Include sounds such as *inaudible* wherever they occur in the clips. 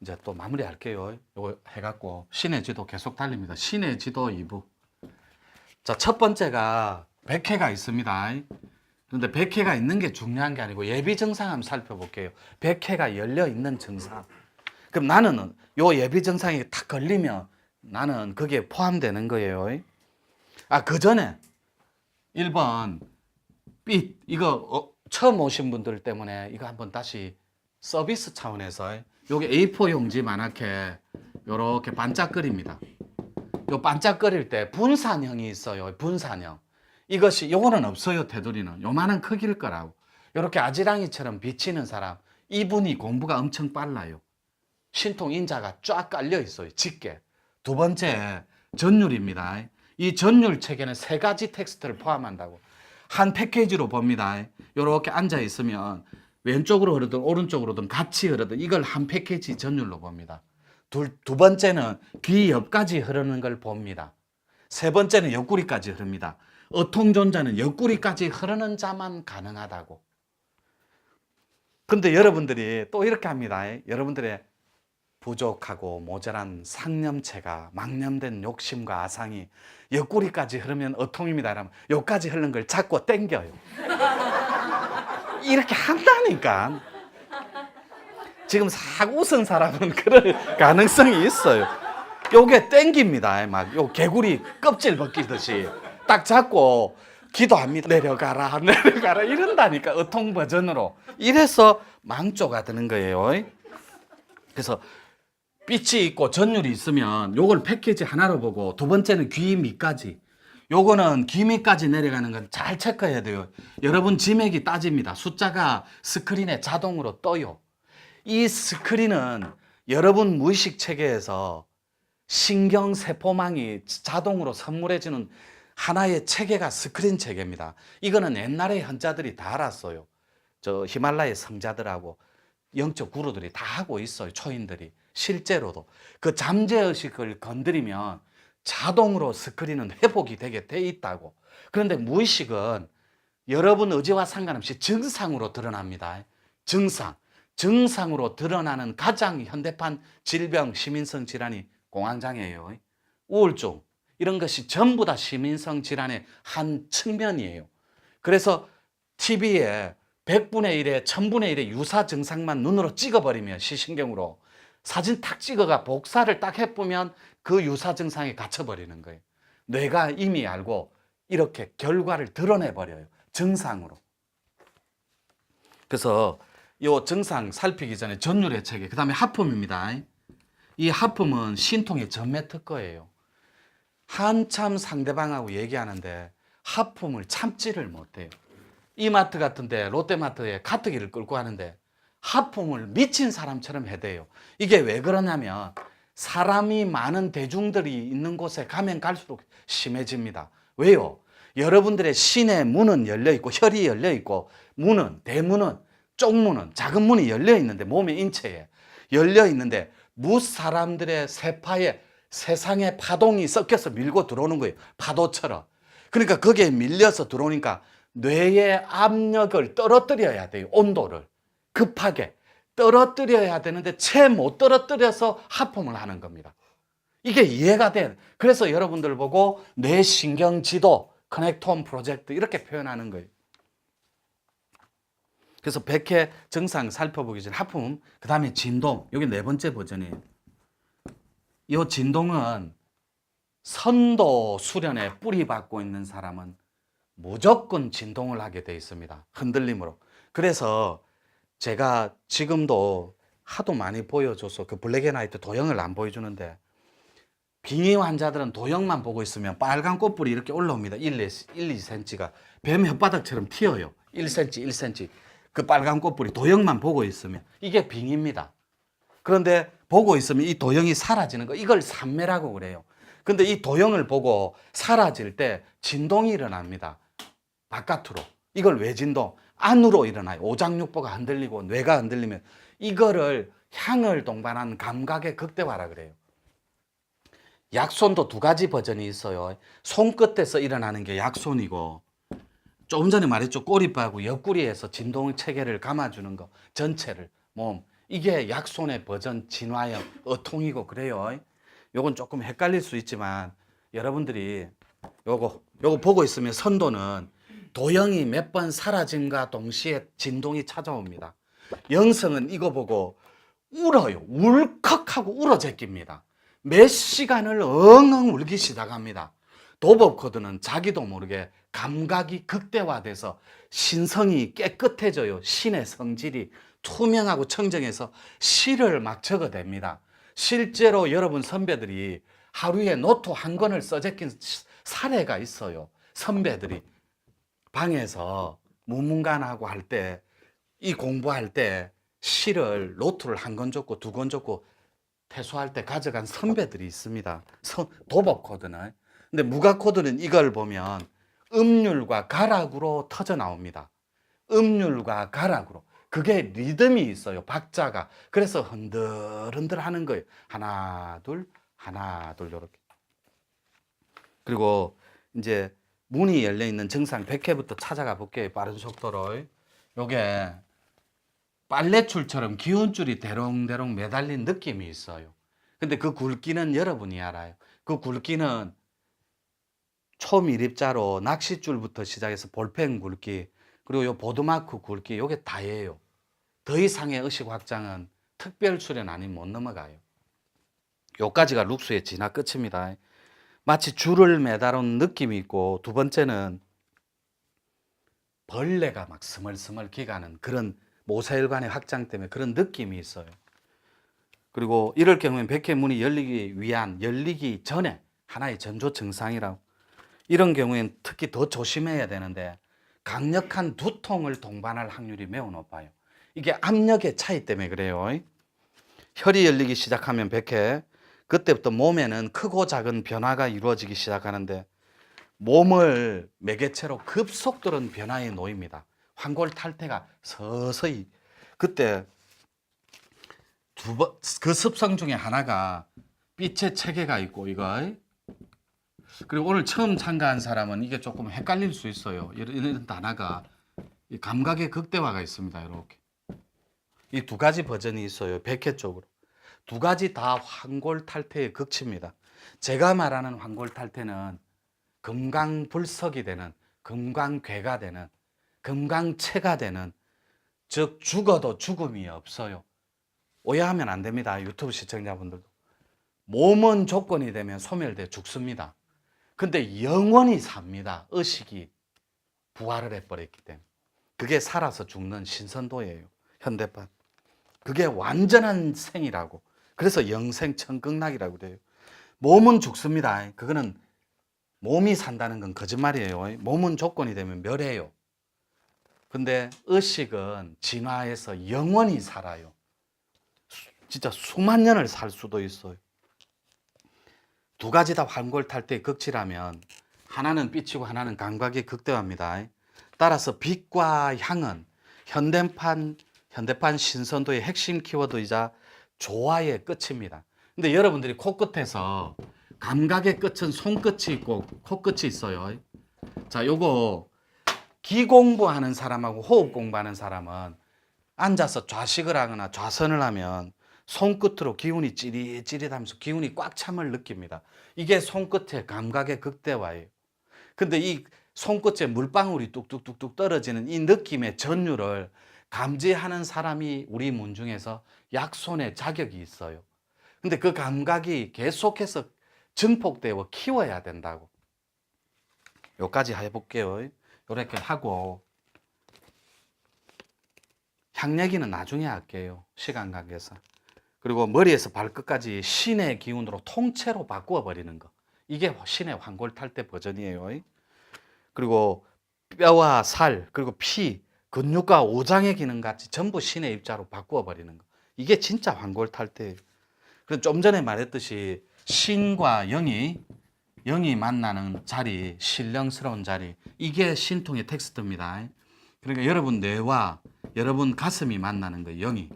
이제 또 마무리 할게요. 요거 해갖고 신의 지도 계속 달립니다. 신의 지도 2부. 자, 첫 번째가 백회가 있습니다. 그런데 백회가 있는 게 중요한 게 아니고 예비 증상 한번 살펴볼게요. 백회가 열려 있는 증상. 그럼 나는 요 예비 증상이 딱 걸리면 나는 거기에 포함되는 거예요. 아, 그 전에 1번 삐 이거 어, 처음 오신 분들 때문에 이거 한번 다시 서비스 차원에서 요게 A4 용지 만화캐 요렇게 반짝거립니다. 요 반짝거릴 때 분산형이 있어요. 분산형. 이것이 요거는 없어요. 테두리는 요만한 크기일 거라고. 요렇게 아지랑이처럼 비치는 사람 이분이 공부가 엄청 빨라요. 신통 인자가 쫙 깔려 있어요. 짙게. 두 번째 전율입니다. 이 전율 체계는 세 가지 텍스트를 포함한다고. 한 패키지로 봅니다. 요렇게 앉아 있으면 왼쪽으로 흐르든 오른쪽으로든 같이 흐르든 이걸 한 패키지 전율로 봅니다. 둘, 두 번째는 귀 옆까지 흐르는 걸 봅니다. 세 번째는 옆구리까지 흐릅니다. 어통존자는 옆구리까지 흐르는 자만 가능하다고. 근데 여러분들이 또 이렇게 합니다. 여러분들의 부족하고 모자란 상념체가 망념된 욕심과 아상이 옆구리까지 흐르면 어통입니다. 그러면 여기까지 흐르는 걸 잡고 당겨요. 이렇게 한다니까. 지금 싹 웃은 사람은 *laughs* 그럴 가능성이 있어요. 요게 땡깁니다. 막 요 개구리 껍질 벗기듯이 딱 잡고 기도합니다. 내려가라, *laughs* 내려가라 이런다니까 어통 버전으로. 이래서 망조가 되는 거예요. 그래서 빛이 있고 전율이 있으면 요걸 패키지 하나로 보고 두 번째는 귀 밑까지 요거는 귀 밑까지 내려가는 건 잘 체크해야 돼요. 여러분 지맥이 따집니다. 숫자가 스크린에 자동으로 떠요. 이 스크린은 여러분 무의식 체계에서 신경 세포망이 자동으로 선물해주는 하나의 체계가 스크린 체계입니다. 이거는 옛날에 현자들이 다 알았어요. 저 히말라야 성자들하고 영적 구루들이 다 하고 있어요. 초인들이 실제로도 그 잠재의식을 건드리면 자동으로 스크린은 회복이 되게 돼 있다고. 그런데 무의식은 여러분 의지와 상관없이 증상으로 드러납니다. 증상. 증상으로 드러나는 가장 현대판 질병, 시민성 질환이 공황장애예요. 우울증. 이런 것이 전부 다 시민성 질환의 한 측면이에요. 그래서 TV에 100분의 1에 1000분의 1의 유사 증상만 눈으로 찍어버리면 시신경으로 사진 탁 찍어가 복사를 딱 해보면 그 유사 증상에 갇혀버리는 거예요. 뇌가 이미 알고 이렇게 결과를 드러내버려요. 증상으로. 그래서 이 증상 살피기 전에 전율의 체계, 그 다음에 하품입니다. 이 하품은 신통의 전매 특허예요. 한참 상대방하고 얘기하는데 하품을 참지를 못해요. 이마트 같은데 롯데마트에 카트기를 끌고 가는데 하품을 미친 사람처럼 해대요. 이게 왜 그러냐면 사람이 많은 대중들이 있는 곳에 가면 갈수록 심해집니다. 왜요? 여러분들의 신의 문은 열려 있고 혈이 열려 있고 문은 대문은 쪽문은 작은 문이 열려 있는데 몸의 인체에 열려 있는데 무 사람들의 세파에 세상의 파동이 섞여서 밀고 들어오는 거예요. 파도처럼. 그러니까 거기에 밀려서 들어오니까 뇌의 압력을 떨어뜨려야 돼요. 온도를. 급하게 떨어뜨려야 되는데 채 못 떨어뜨려서 하품을 하는 겁니다. 이게 이해가 돼. 그래서 여러분들 보고 뇌신경 지도, 커넥톤 프로젝트 이렇게 표현하는 거예요. 그래서 백회 증상 살펴보기 전에 하품, 그 다음에 진동. 여기 네 번째 버전이에요. 이 진동은 선도 수련에 뿌리 받고 있는 사람은 무조건 진동을 하게 돼 있습니다. 흔들림으로. 그래서 제가 지금도 하도 많이 보여줘서 그 블랙앤화이트 도형을 안 보여주는데 빙의 환자들은 도형만 보고 있으면 빨간 꽃불이 이렇게 올라옵니다. 1, 1, 2cm가 뱀 혓바닥처럼 튀어요. 1cm, 1cm. 그 빨간 꽃불이 도형만 보고 있으면 이게 빙입니다. 그런데 보고 있으면 이 도형이 사라지는 거 이걸 산매라고 그래요. 근데 이 도형을 보고 사라질 때 진동이 일어납니다. 바깥으로. 이걸 왜 진동? 안으로 일어나요. 오장육부가 흔들리고 뇌가 흔들리면 이거를 향을 동반한 감각의 극대화라 그래요. 약손도 두 가지 버전이 있어요. 손끝에서 일어나는 게 약손이고 조금 전에 말했죠. 꼬리뼈하고 옆구리에서 진동 체계를 감아주는 거 전체를 몸 이게 약손의 버전 진화형 어통이고 그래요. 요건 조금 헷갈릴 수 있지만 여러분들이 요거 요거 보고 있으면 선도는 도형이 몇 번 사라짐과 동시에 진동이 찾아옵니다. 영성은 이거 보고 울어요. 울컥하고 울어 제낍니다. 몇 시간을 엉엉 울기 시작합니다. 도법 코드는 자기도 모르게 감각이 극대화돼서 신성이 깨끗해져요. 신의 성질이 투명하고 청정해서 시를 막 적어댑니다. 실제로 여러분 선배들이 하루에 노트 한 권을 써제낀 사례가 있어요. 선배들이 방에서 무문간하고 할 때 이 공부할 때 시를 노트를 한권 줬고 두권 줬고 퇴소할 때 가져간 선배들이 있습니다. 선- 도법 코드는. 근데 무가 코드는 이걸 보면 음률과 가락으로 터져 나옵니다. 음률과 가락으로. 그게 리듬이 있어요. 박자가. 그래서 흔들흔들 하는 거예요. 하나, 둘, 하나, 둘, 요렇게. 그리고 이제 문이 열려 있는 정상 100회부터 찾아가 볼게요. 빠른 속도로. 요게 빨래줄처럼 기운줄이 대롱대롱 매달린 느낌이 있어요. 근데 그 굵기는 여러분이 알아요. 그 굵기는 초미립자로 낚싯줄부터 시작해서 볼펜 굵기, 그리고 요 보드마크 굵기, 요게 다예요. 더 이상의 의식 확장은 특별 출연 아니면 못 넘어가요. 요까지가 룩스의 진화 끝입니다. 마치 줄을 매달은 느낌이 있고, 두 번째는 벌레가 막 스멀스멀 기가는 그런 모세혈관의 확장 때문에 그런 느낌이 있어요. 그리고 이럴 경우엔 백회 문이 열리기 위한 열리기 전에 하나의 전조 증상이라고. 이런 경우엔 특히 더 조심해야 되는데 강력한 두통을 동반할 확률이 매우 높아요. 이게 압력의 차이 때문에 그래요. 혈이 열리기 시작하면 백회 그때부터 몸에는 크고 작은 변화가 이루어지기 시작하는데 몸을 매개체로 급속도로 변화에 놓입니다. 환골 탈태가 서서히 그때 두번그 습성 중에 하나가 빛의 체계가 있고 이거 그리고 오늘 처음 참가한 사람은 이게 조금 헷갈릴 수 있어요. 이런, 이런 단어가 이 감각의 극대화가 있습니다. 이렇게 이 두 가지 버전이 있어요. 백회 쪽으로 두 가지 다 환골 탈태의 극치입니다. 제가 말하는 환골 탈태는 금강불석이 되는 금강괴가 되는 금강체가 되는 즉 죽어도 죽음이 없어요. 오해하면 안 됩니다. 유튜브 시청자분들도. 몸은 조건이 되면 소멸돼 죽습니다. 근데 영원히 삽니다. 의식이 부활을 해버렸기 때문에. 그게 살아서 죽는 신선도예요. 현대판. 그게 완전한 생이라고. 그래서 영생천극락이라고 그래요. 몸은 죽습니다. 그거는 몸이 산다는 건 거짓말이에요. 몸은 조건이 되면 멸해요. 근데 의식은 진화해서 영원히 살아요. 수- 진짜 수만 년을 살 수도 있어요. 두 가지 다 환골탈태 극치라면 하나는 빛이고 하나는 감각의 극대화입니다. 따라서 빛과 향은 현대판 현대판 신선도의 핵심 키워드이자 조화의 끝입니다. 근데 여러분들이 코끝에서 감각의 끝은 손끝이 있고 코끝이 있어요. 자, 요거 기 공부하는 사람하고 호흡 공부하는 사람은 앉아서 좌식을 하거나 좌선을 하면 손끝으로 기운이 찌릿찌릿하면서 기운이 꽉 참을 느낍니다. 이게 손끝의 감각의 극대화예요. 근데 이 손끝에 물방울이 뚝뚝뚝뚝 떨어지는 이 느낌의 전율을 감지하는 사람이 우리 문 중에서 약손의 자격이 있어요. 근데 그 감각이 계속해서 증폭되어 키워야 된다고. 요까지 해볼게요. 요렇게 하고 향 얘기는 나중에 할게요. 시간 관계상. 그리고 머리에서 발끝까지 신의 기운으로 통째로 바꾸어 버리는 거. 이게 신의 환골탈태 버전이에요. 그리고 뼈와 살, 그리고 피, 근육과 오장의 기능 같이 전부 신의 입자로 바꾸어 버리는 거. 이게 진짜 환골탈태예요. 그래서 좀 전에 말했듯이 신과 영이 영이 만나는 자리, 신령스러운 자리. 이게 신통의 텍스트입니다. 그러니까 여러분 뇌와 여러분 가슴이 만나는 거 영이.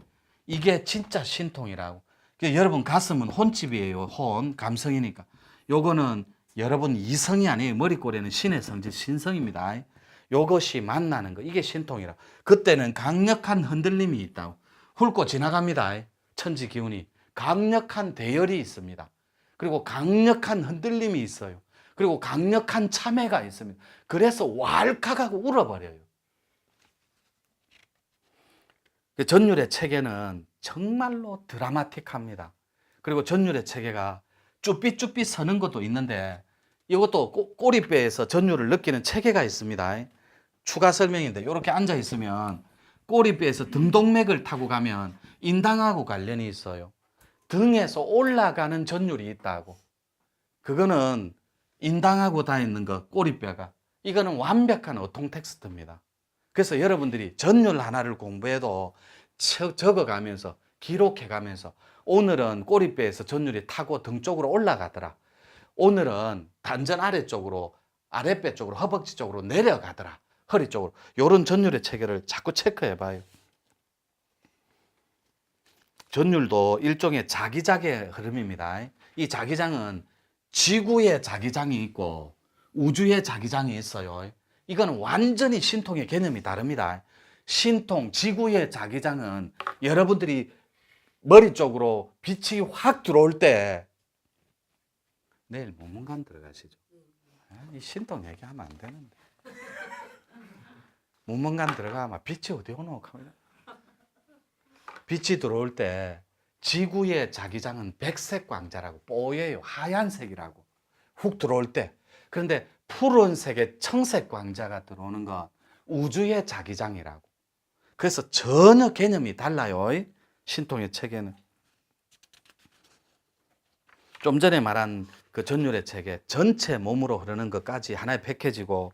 이게 진짜 신통이라고. 그러니까 여러분 가슴은 혼집이에요. 혼, 감성이니까. 요거는 여러분 이성이 아니에요. 머리꼬리는 신의 성질 신성입니다. 요것이 만나는 거 이게 신통이라. 그때는 강력한 흔들림이 있다고. 훑고 지나갑니다. 천지 기운이 강력한 대열이 있습니다. 그리고 강력한 흔들림이 있어요. 그리고 강력한 참회가 있습니다. 그래서 왈칵하고 울어버려요. 그 전율의 체계는 정말로 드라마틱합니다. 그리고 전율의 체계가 쭈삐쭈삐 서는 것도 있는데 이것도 꼬- 꼬리뼈에서 전율을 느끼는 체계가 있습니다. 추가 설명인데 이렇게 앉아 있으면 꼬리뼈에서 등동맥을 타고 가면 인당하고 관련이 있어요. 등에서 올라가는 전율이 있다고. 그거는 인당하고 다 있는 거 꼬리뼈가. 이거는 완벽한 어통 텍스트입니다. 그래서 여러분들이 전율 하나를 공부해도 쳐- 적어가면서 기록해가면서 오늘은 꼬리뼈에서 전율이 타고 등 쪽으로 올라가더라. 오늘은 단전 아래쪽으로 아랫배 쪽으로 허벅지 쪽으로 내려가더라. 허리 쪽으로. 요런 전율의 체계를 자꾸 체크해 봐요. 전율도 일종의 자기장의 흐름입니다. 이 자기장은 지구의 자기장이 있고 우주의 자기장이 있어요. 이거는 완전히 신통의 개념이 다릅니다. 신통, 지구의 자기장은 여러분들이 머리 쪽으로 빛이 확 들어올 때 내일 문문관 들어가시죠. 아, 이 신통 얘기하면 안 되는데. 문문관 들어가면 빛이 어디 오노? 빛이 들어올 때 지구의 자기장은 백색 광자라고 뽀예요. 하얀색이라고. 훅 들어올 때. 그런데 푸른색의 청색 광자가 들어오는 건 우주의 자기장이라고. 그래서 전혀 개념이 달라요. 신통의 체계는. 좀 전에 말한 그 전율의 체계 전체 몸으로 흐르는 것까지 하나의 패키지고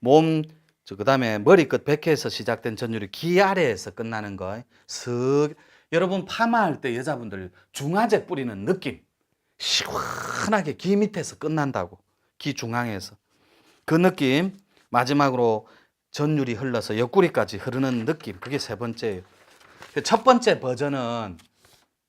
몸 그 다음에 머리끝 백회에서 시작된 전율이 귀 아래에서 끝나는 거. 슥 여러분 파마할 때 여자분들 중화제 뿌리는 느낌 시원하게 귀 밑에서 끝난다고. 귀 중앙에서. 그 느낌 마지막으로 전율이 흘러서 옆구리까지 흐르는 느낌 그게 세 번째예요. 그첫 번째 버전은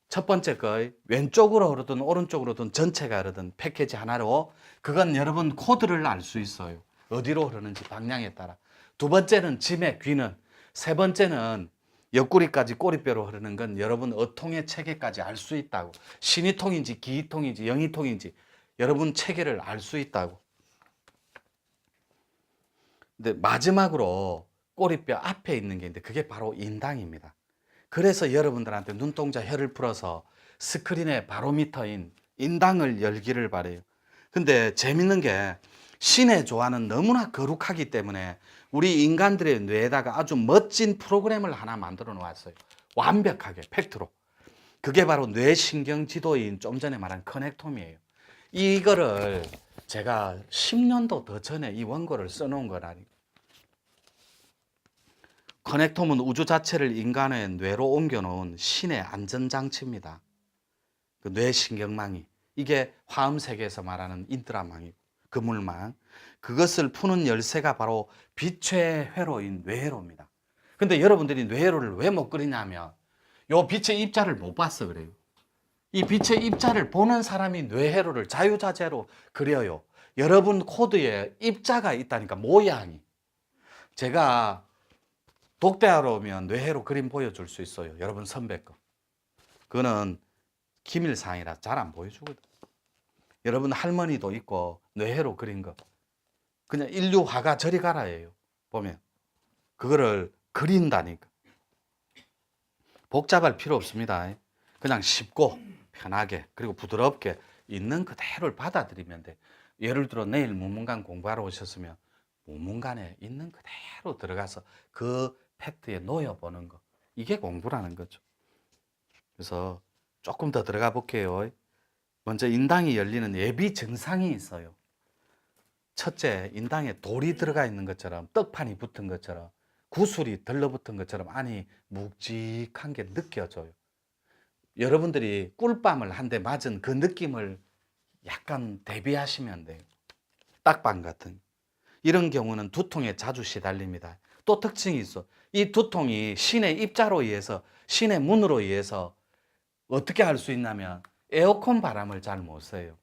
첫 번째 거 왼쪽으로 흐르든 오른쪽으로 든 전체가 흐르든 패키지 하나로 그건 여러분 코드를 알 수 있어요. 어디로 흐르는지 방향에 따라. 두 번째는 짐의 귀는 세 번째는 옆구리까지 꼬리뼈로 흐르는 건 여러분 어통의 체계까지 알 수 있다고. 신이통인지 기이통인지 영이통인지 여러분 체계를 알 수 있다고. 근데 마지막으로 꼬리뼈 앞에 있는 게 있는데 그게 바로 인당입니다. 그래서 여러분들한테 눈동자 혀를 풀어서 스크린에 바로미터인 인당을 열기를 바래요. 근데 재밌는 게 신의 조화는 너무나 거룩하기 때문에 우리 인간들의 뇌에다가 아주 멋진 프로그램을 하나 만들어 놓았어요. 완벽하게 팩트로. 그게 바로 뇌신경 지도인 좀 전에 말한 커넥톰이에요. 이거를 제가 10년도 더 전에 이 원고를 써놓은 거라니. 커넥톰은 우주 자체를 인간의 뇌로 옮겨놓은 신의 안전장치입니다. 그 뇌신경망이. 이게 화음 세계에서 말하는 인트라망이고, 그물망. 그것을 푸는 열쇠가 바로 빛의 회로인 뇌회로입니다. 근데 여러분들이 뇌회로를 왜 못 그리냐면, 요 빛의 입자를 못 봤어 그래요. 이 빛의 입자를 보는 사람이 뇌회로를 자유자재로 그려요. 여러분 코드에 입자가 있다니까 모양이. 제가 독대하러 오면 뇌회로 그림 보여줄 수 있어요. 여러분 선배 거. 그거는 기밀사항이라 잘 안 보여주거든. 여러분 할머니도 있고 뇌회로 그린 거. 그냥 인류 화가 저리 가라예요. 보면 그거를 그린다니까. 복잡할 필요 없습니다. 그냥 쉽고 편하게 그리고 부드럽게 있는 그대로를 받아들이면 돼. 예를 들어 내일 문문관 공부하러 오셨으면 문문관에 있는 그대로 들어가서 그 팩트에 놓여보는 거. 이게 공부라는 거죠. 그래서 조금 더 들어가 볼게요. 먼저 인당이 열리는 예비 증상이 있어요. 첫째, 인당에 돌이 들어가 있는 것처럼 떡판이 붙은 것처럼 구슬이 들러붙은 것처럼 안이 묵직한 게 느껴져요. 여러분들이 꿀밤을 한 대 맞은 그 느낌을 약간 대비하시면 돼요. 딱밤 같은. 이런 경우는 두통에 자주 시달립니다. 또 특징이 있어. 이 두통이 신의 입자로 의해서, 신의 문으로 의해서 어떻게 할 수 있냐면 에어컨 바람을 잘 못 써요.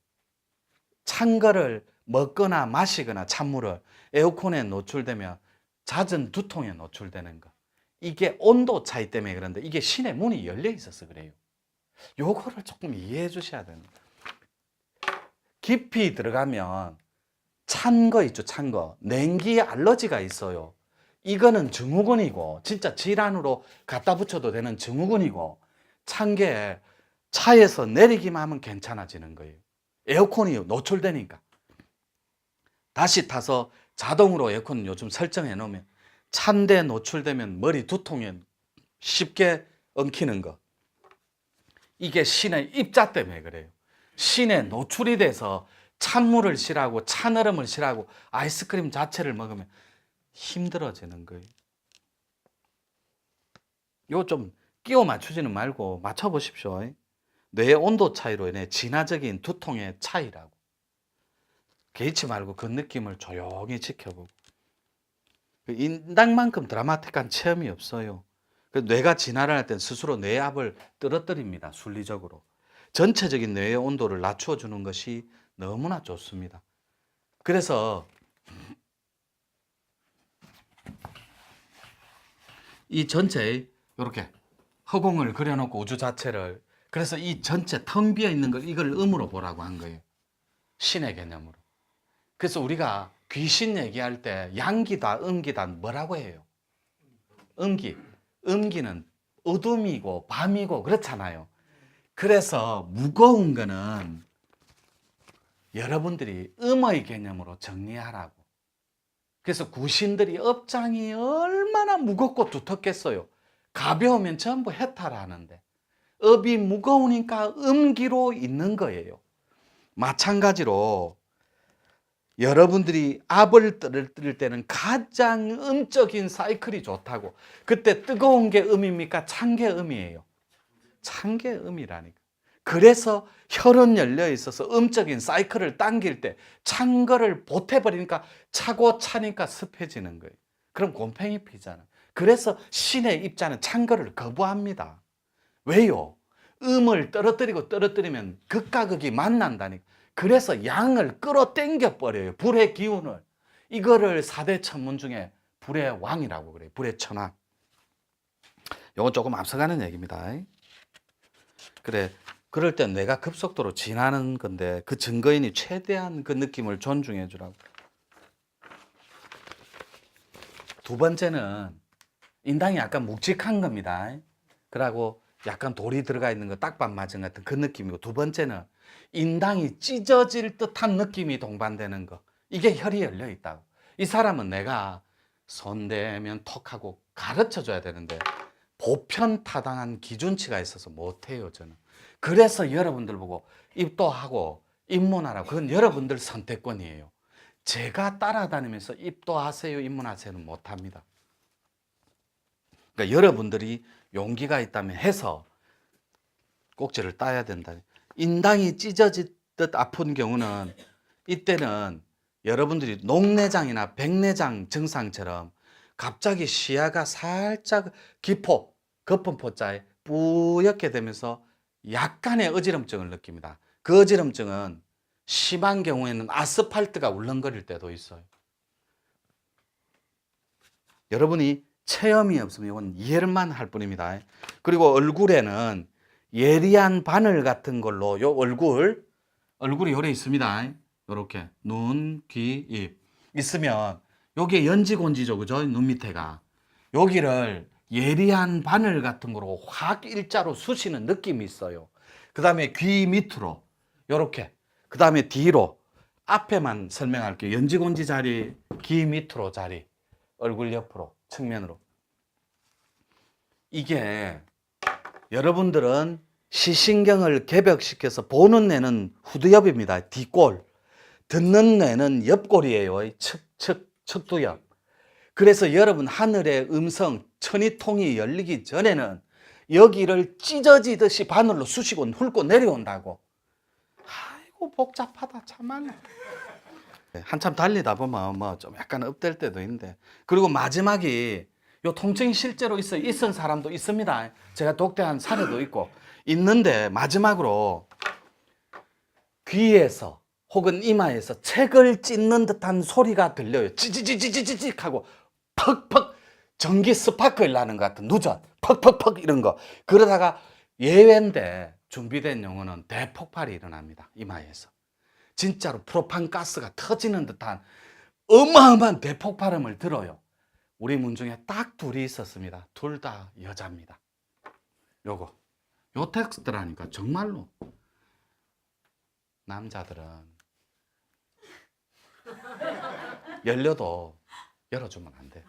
찬 거를 먹거나 마시거나 찬물을 에어컨에 노출되면 잦은 두통에 노출되는 거. 이게 온도 차이 때문에 그런데 이게 신의 문이 열려 있어서 그래요. 요거를 조금 이해해 주셔야 됩니다. 깊이 들어가면 찬 거 있죠, 찬 거. 냉기 알러지가 있어요. 이거는 증후군이고, 진짜 질환으로 갖다 붙여도 되는 증후군이고, 찬 게 차에서 내리기만 하면 괜찮아지는 거예요. 에어컨이 노출되니까. 다시 타서 자동으로 에어컨 요즘 설정해 놓으면 찬데 노출되면 머리 두통에 쉽게 엉키는 거. 이게 신의 입자 때문에 그래요. 신에 노출이 돼서 찬물을 싫어하고 찬얼음을 싫어하고 아이스크림 자체를 먹으면 힘들어지는 거예요. 이거 좀 끼워 맞추지는 말고 맞춰 보십시오. 뇌의 온도 차이로 인해 진화적인 두통의 차이라고. 개의치 말고 그 느낌을 조용히 지켜보고. 그 인당만큼 드라마틱한 체험이 없어요. 그 뇌가 진화를 할 땐 스스로 뇌압을 떨어뜨립니다. 순리적으로. 전체적인 뇌의 온도를 낮춰 주는 것이 너무나 좋습니다. 그래서 이 전체에 이렇게 허공을 그려놓고 우주 자체를 그래서 이 전체 텅 비어 있는 걸 이걸 음으로 보라고 한 거예요. 신의 개념으로. 그래서 우리가 귀신 얘기할 때 양기다 음기다 뭐라고 해요? 음기. 음기는 어둠이고 밤이고 그렇잖아요. 그래서 무거운 거는 여러분들이 음의 개념으로 정리하라고. 그래서 구신들이 업장이 얼마나 무겁고 두텁겠어요. 가벼우면 전부 해탈하는데 업이 무거우니까 음기로 있는 거예요. 마찬가지로 여러분들이 압을 떨을 때는 가장 음적인 사이클이 좋다고. 그때 뜨거운 게 음입니까? 찬 게 음이에요. 찬 게 음이라니까. 그래서 혈은 열려 있어서 음적인 사이클을 당길 때 찬 거를 보태버리니까 차고 차니까 습해지는 거예요. 그럼 곰팡이 피잖아. 그래서 신의 입자는 찬 거를 거부합니다. 왜요? 음을 떨어뜨리고 떨어뜨리면 극과 극이 만난다니까. 그래서 양을 끌어당겨 버려요. 불의 기운을. 이거를 사대 천문 중에 불의 왕이라고 그래요. 불의 천왕. 요건 조금 앞서가는 얘기입니다. 그래. 그럴 때 내가 급속도로 지나는 건데 그 증거인이 최대한 그 느낌을 존중해 주라고. 두 번째는 인당이 약간 묵직한 겁니다. 그러고 약간 돌이 들어가 있는 거 딱밤 맞은 같은 그 느낌이고 두 번째는 인당이 찢어질 듯한 느낌이 동반되는 거. 이게 혈이 열려 있다고. 이 사람은 내가 손대면 톡하고 가르쳐 줘야 되는데 보편 타당한 기준치가 있어서 못해요, 저는. 그래서 여러분들 보고 입도하고 입문하라고. 그건 여러분들 선택권이에요. 제가 따라다니면서 입도하세요, 입문하세요는 못합니다. 그러니까 여러분들이 용기가 있다면 해서 꼭지를 따야 된다. 인당이 찢어지듯 아픈 경우는 이때는 여러분들이 녹내장이나 백내장 증상처럼 갑자기 시야가 살짝 기포, 거품 포자에 뿌옇게 되면서 약간의 어지럼증을 느낍니다. 그 어지럼증은 심한 경우에는 아스팔트가 울렁거릴 때도 있어요. 여러분이 체험이 없으면 이건 이해만 할 뿐입니다. 그리고 얼굴에는 예리한 바늘 같은 걸로 요 얼굴 얼굴이 요래 있습니다. 요렇게 눈, 귀, 입 있으면 요게 연지곤지죠, 그죠? 눈 밑에가 여기를 예리한 바늘 같은 거로 확 일자로 쑤시는 느낌이 있어요. 그 다음에 귀 밑으로 요렇게 그 다음에 뒤로 앞에만 설명할게요. 연지곤지 자리, 귀 밑으로 자리, 얼굴 옆으로 측면으로 이게 여러분들은 시신경을 개벽시켜서 보는 뇌는 후두엽입니다. 뒷골. 듣는 뇌는 옆골이에요. 측, 측, 측두엽. 그래서 여러분 하늘의 음성, 천이통이 열리기 전에는 여기를 찢어지듯이 바늘로 쑤시고 훑고 내려온다고. 아이고 복잡하다 참말로. 한참 달리다 보면 뭐 좀 약간 업될 때도 있는데 그리고 마지막이 요 통증이 실제로 있어 있은 사람도 있습니다. 제가 독대한 사례도 있고 있는데 마지막으로 귀에서 혹은 이마에서 책을 찢는 듯한 소리가 들려요. 찌찌찌찌찌찌 하고 퍽퍽 전기 스파클 나는 것 같은 누전 퍽퍽퍽 이런 거 그러다가 예외인데 준비된 용어는 대폭발이 일어납니다. 이마에서 진짜로 프로판 가스가 터지는 듯한 어마어마한 대폭발음을 들어요. 우리 문 중에 딱 둘이 있었습니다. 둘 다 여자입니다. 요거 요 텍스트라니까 정말로 남자들은 *laughs* 열려도 열어주면 안 돼.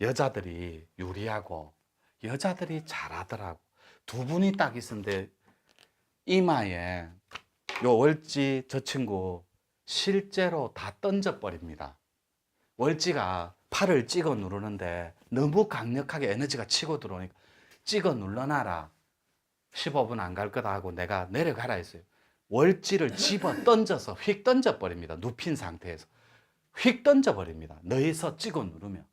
여자들이 유리하고 여자들이 잘하더라고. 두 분이 딱 있었는데 이마에 요 월지 저 친구 실제로 다 던져버립니다. 월지가 팔을 찍어 누르는데 너무 강력하게 에너지가 치고 들어오니까 찍어 눌러놔라. 15분 안 갈 거다 하고 내가 내려가라 했어요. 월지를 집어 던져서 휙 던져버립니다. 눕힌 상태에서. 휙 던져버립니다. 너희서 찍어 누르면.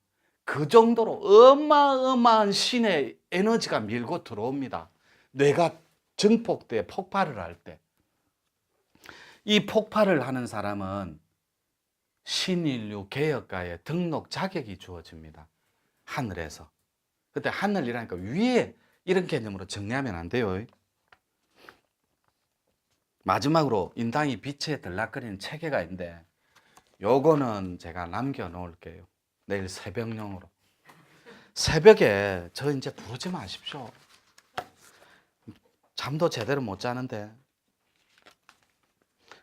그 정도로 어마어마한 신의 에너지가 밀고 들어옵니다. 뇌가 증폭돼 폭발을 할 때. 이 폭발을 하는 사람은 신인류 개혁가에 등록 자격이 주어집니다. 하늘에서. 그때 하늘이라니까 위에 이런 개념으로 정리하면 안 돼요. 마지막으로 인당이 빛에 들락거리는 체계가 있는데 요거는 제가 남겨 놓을게요. 내일 새벽용으로. 새벽에 저 이제 부르지 마십시오. 잠도 제대로 못 자는데.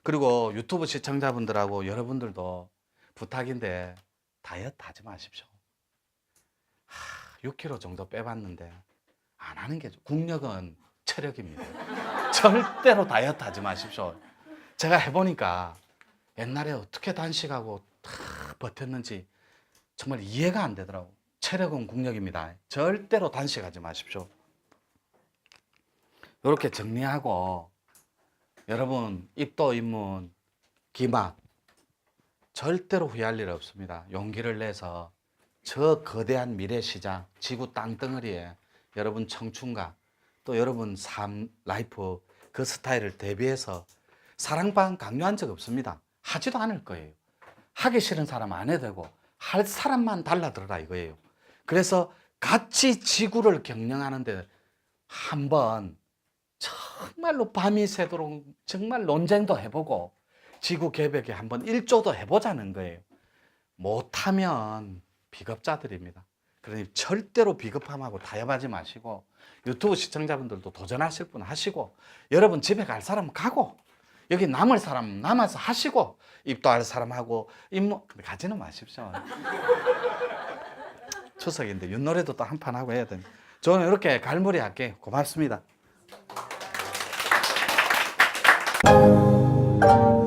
그리고 유튜브 시청자분들하고 여러분들도 부탁인데 다이어트 하지 마십시오. 하, 6kg 정도 빼봤는데 안 하는 게 좋- 국력은 체력입니다. *laughs* 절대로 다이어트 하지 마십시오. 제가 해보니까 옛날에 어떻게 단식하고 다 버텼는지 정말 이해가 안 되더라고. 체력은 국력입니다. 절대로 단식하지 마십시오. 이렇게 정리하고 여러분 입도 입문 기막 절대로 후회할 일 없습니다. 용기를 내서 저 거대한 미래 시장 지구 땅덩어리에 여러분 청춘과 또 여러분 삶 라이프 그 스타일을 대비해서 사랑방 강요한 적 없습니다. 하지도 않을 거예요. 하기 싫은 사람 안 해도 되고 할 사람만 달라들어라 이거예요. 그래서 같이 지구를 경영하는데 한번 정말로 밤이 새도록 정말 논쟁도 해보고 지구 개벽에 한번 일조도 해보자는 거예요. 못하면 비겁자들입니다. 그러니 절대로 비겁함하고 타협하지 마시고 유튜브 시청자분들도 도전하실 분 하시고 여러분 집에 갈 사람 가고 여기 남을 사람 남아서 하시고 입도할 사람 하고 입모 가지는 마십시오. 추석인데 윷놀이도 또 한 판 하고 해야 됩니다. 저는 이렇게 갈무리 할게 고맙습니다. Thank you.